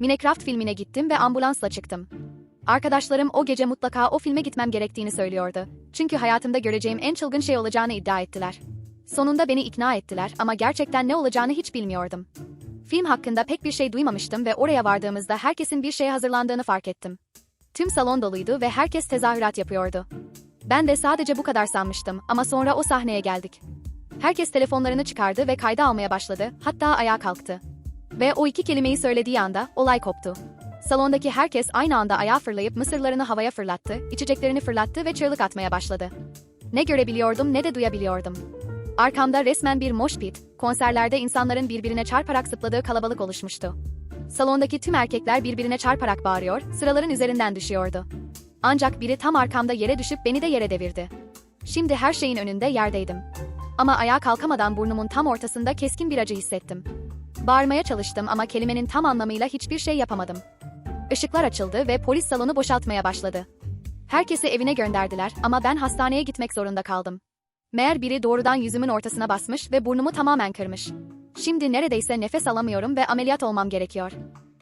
Minecraft filmine gittim ve ambulansla çıktım. Arkadaşlarım o gece mutlaka o filme gitmem gerektiğini söylüyordu. Çünkü hayatımda göreceğim en çılgın şey olacağını iddia ettiler. Sonunda beni ikna ettiler ama gerçekten ne olacağını hiç bilmiyordum. Film hakkında pek bir şey duymamıştım ve oraya vardığımızda herkesin bir şeye hazırlandığını fark ettim. Tüm salon doluydu ve herkes tezahürat yapıyordu. Ben de sadece bu kadar sanmıştım ama sonra o sahneye geldik. Herkes telefonlarını çıkardı ve kayda almaya başladı, hatta ayağa kalktı. Ve o iki kelimeyi söylediği anda olay koptu. Salondaki herkes aynı anda ayağa fırlayıp mısırlarını havaya fırlattı, içeceklerini fırlattı ve çığlık atmaya başladı. Ne görebiliyordum ne de duyabiliyordum. Arkamda resmen bir mosh pit, konserlerde insanların birbirine çarparak zıpladığı kalabalık oluşmuştu. Salondaki tüm erkekler birbirine çarparak bağırıyor, sıraların üzerinden düşüyordu. Ancak biri tam arkamda yere düşüp beni de yere devirdi. Şimdi her şeyin önünde yerdeydim. Ama ayağa kalkamadan burnumun tam ortasında keskin bir acı hissettim. Bağırmaya çalıştım ama kelimenin tam anlamıyla hiçbir şey yapamadım. Işıklar açıldı ve polis salonu boşaltmaya başladı. Herkesi evine gönderdiler ama ben hastaneye gitmek zorunda kaldım. Meğer biri doğrudan yüzümün ortasına basmış ve burnumu tamamen kırmış. Şimdi neredeyse nefes alamıyorum ve ameliyat olmam gerekiyor.